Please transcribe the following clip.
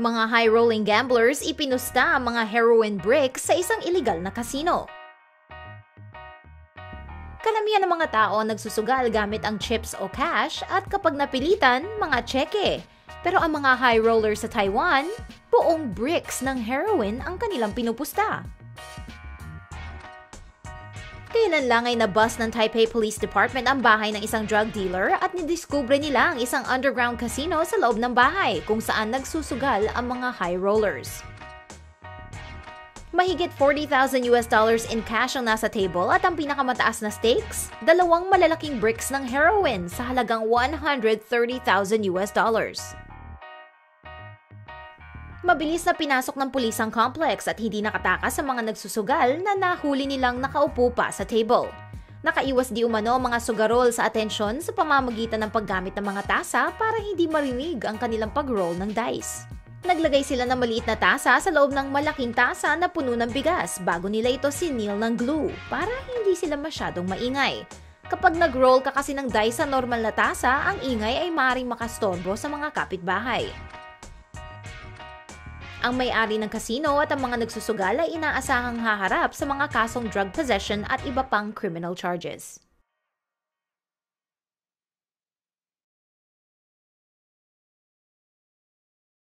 Mga high-rolling gamblers ipinusta ang mga heroin bricks sa isang illegal na casino. Karamihan ng mga tao nagsusugal gamit ang chips o cash at kapag napilitan, mga tseke. Pero ang mga high rollers sa Taiwan, buong bricks ng heroin ang kanilang pinupusta. Kailan lang ay nabus ng Taipei Police Department ang bahay ng isang drug dealer at nidiskubre nila ang isang underground casino sa loob ng bahay kung saan nagsusugal ang mga high rollers. Mahigit 40,000 US dollars in cash ang nasa table at ang pinakamataas na stakes, dalawang malalaking bricks ng heroin sa halagang 130,000 US dollars. Mabilis na pinasok ng pulis ang complex at hindi nakatakas sa mga nagsusugal na nahuli nilang nakaupo pa sa table. Nakaiwas di umano mga sugarol sa atensyon sa pamamagitan ng paggamit ng mga tasa para hindi marinig ang kanilang pag-roll ng dice. Naglagay sila ng maliit na tasa sa loob ng malaking tasa na puno ng bigas bago nila ito sinil ng glue para hindi sila masyadong maingay. Kapag nag-roll ka kasi ng dice sa normal na tasa, ang ingay ay maaaring makastorbo sa mga kapitbahay. Ang may-ari ng kasino at ang mga nagsusugal ay inaasahang haharap sa mga kasong drug possession at iba pang criminal charges.